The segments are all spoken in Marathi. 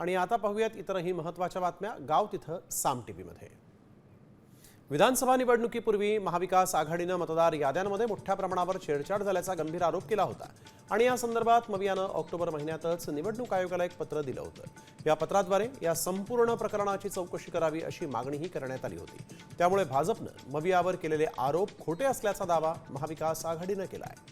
आणि आता पाहूयात इतरही महत्त्वाच्या बातम्या गाव तिथं साम टीव्हीमध्ये. विधानसभा निवडणुकीपूर्वी महाविकास आघाडीनं मतदार याद्यांमध्ये मोठ्या प्रमाणावर छेडछाड झाल्याचा गंभीर आरोप केला होता. आणि या संदर्भात मवियानं ऑक्टोबर महिन्यातच निवडणूक आयोगाला एक पत्र दिलं होतं. या पत्राद्वारे या संपूर्ण प्रकरणाची चौकशी करावी अशी मागणीही करण्यात आली होती. त्यामुळे भाजपनं मवियावर केलेले आरोप खोटे असल्याचा दावा महाविकास आघाडीनं केला आहे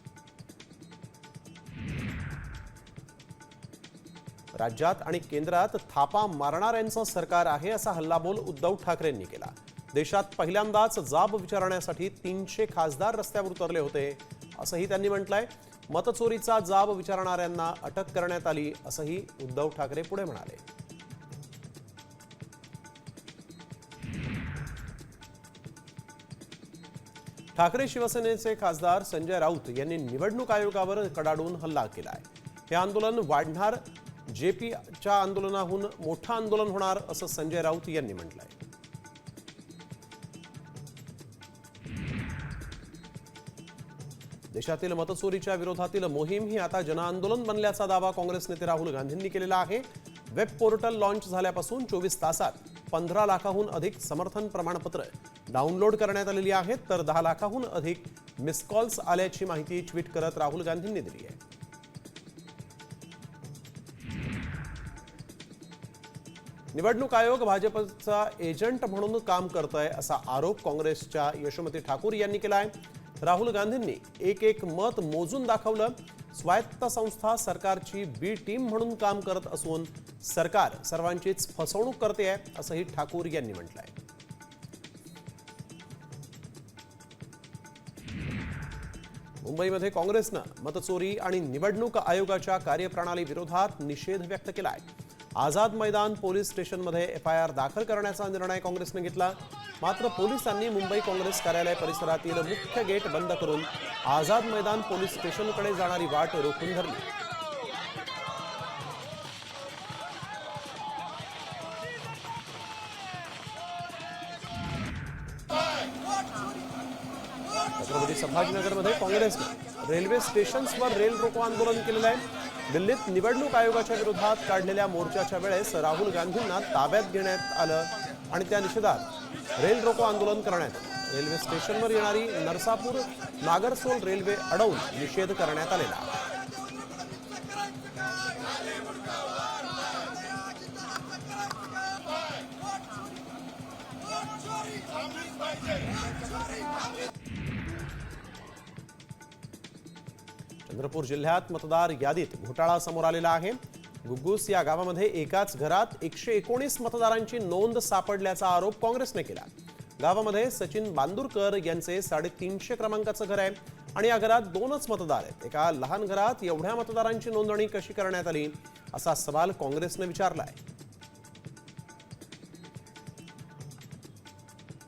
राज्यात आणि केंद्रात थापा मारणाऱ्यांचं सरकार आहे असा हल्लाबोल उद्धव ठाकरेंनी केला. देशात पहिल्यांदाच जाब विचारण्यासाठी तीनशे खासदार रस्त्यावर उतरले होते असंही त्यांनी म्हटलंय. मतचोरीचा जाब विचारणाऱ्यांना अटक करण्यात आली असंही उद्धव ठाकरे पुढे म्हणाले. ठाकरे शिवसेनेचे खासदार संजय राऊत यांनी निवडणूक आयोगावर कडाडून हल्ला केला आहे हे आंदोलन वाढणार जेपीच्या आंदोलनाहून मोठं आंदोलन होणार असं संजय राऊत यांनी म्हटलंय. देशातील मतचोरीच्या विरोधातील मोहीम ही आता जनआंदोलन बनल्याचा दावा काँग्रेस नेते राहुल गांधींनी केलेला आहे. वेब पोर्टल लॉन्च झाल्यापासून चोवीस तासात पंधरा लाखाहून अधिक समर्थन प्रमाणपत्र डाउनलोड करण्यात आलेली आहेत तर दहा लाखाहून अधिक मिस कॉल्स आल्याची माहिती ट्विट करत राहुल गांधींनी दिली आहे. निवडणूक आयोग भाजपचा एजंट म्हणून काम करतोय असा आरोप काँग्रेसच्या यशोमती ठाकूर यांनी केला आहे राहुल गांधींनी एक एक मत मोजून दाखवलं. स्वायत्त संस्था सरकारची बी टीम म्हणून काम करत असून सरकार सर्वांचीच फसवणूक करते आहे असंही ठाकूर यांनी म्हटलंय. मुंबईमध्ये काँग्रेसनं मतचोरी आणि निवडणूक आयोगाच्या कार्यप्रणाली विरोधात निषेध व्यक्त केला आहे आझाद मैदान पोलीस स्टेशनमध्ये एफ आय आर दाखल करण्याचा निर्णय काँग्रेसने घेतला. मात्र पोलिसांनी मुंबई काँग्रेस कार्यालय परिसरातील मुख्य गेट बंद करून आझाद मैदान पोलीस स्टेशनकडे जाणारी वाट रोखून धरली. छत्रपती संभाजीनगरमध्ये काँग्रेसनं रेल्वे स्टेशन्सवर रेल रोको आंदोलन केलेलं आहे. दिल्लीत निवडणूक आयोगाच्या विरोधात काढलेल्या मोर्चाच्या वेळेस राहुल गांधींना ताब्यात घेण्यात आलं आणि त्या निषेधात रेल रोको आंदोलन करण्यात रेल्वे स्टेशनवर येणारी नरसापूर नागरसोल रेल्वे अडवून निषेध करण्यात आलेला. चंद्रपूर जिल्ह्यात मतदार यादीत घोटाळा समोर आलेला आहे. गुग्गूस या गावामध्ये एकाच घरात एकशे एकोणीस मतदारांची नोंद सापडल्याचा आरोप काँग्रेसने केला. गावामध्ये सचिन बांदूरकर यांचे साडेतीनशे क्रमांकाचं घर आहे आणि या घरात दोनच मतदार आहेत. एका लहान घरात एवढ्या मतदारांची नोंदणी कशी करण्यात आली असा सवाल काँग्रेसने विचारला आहे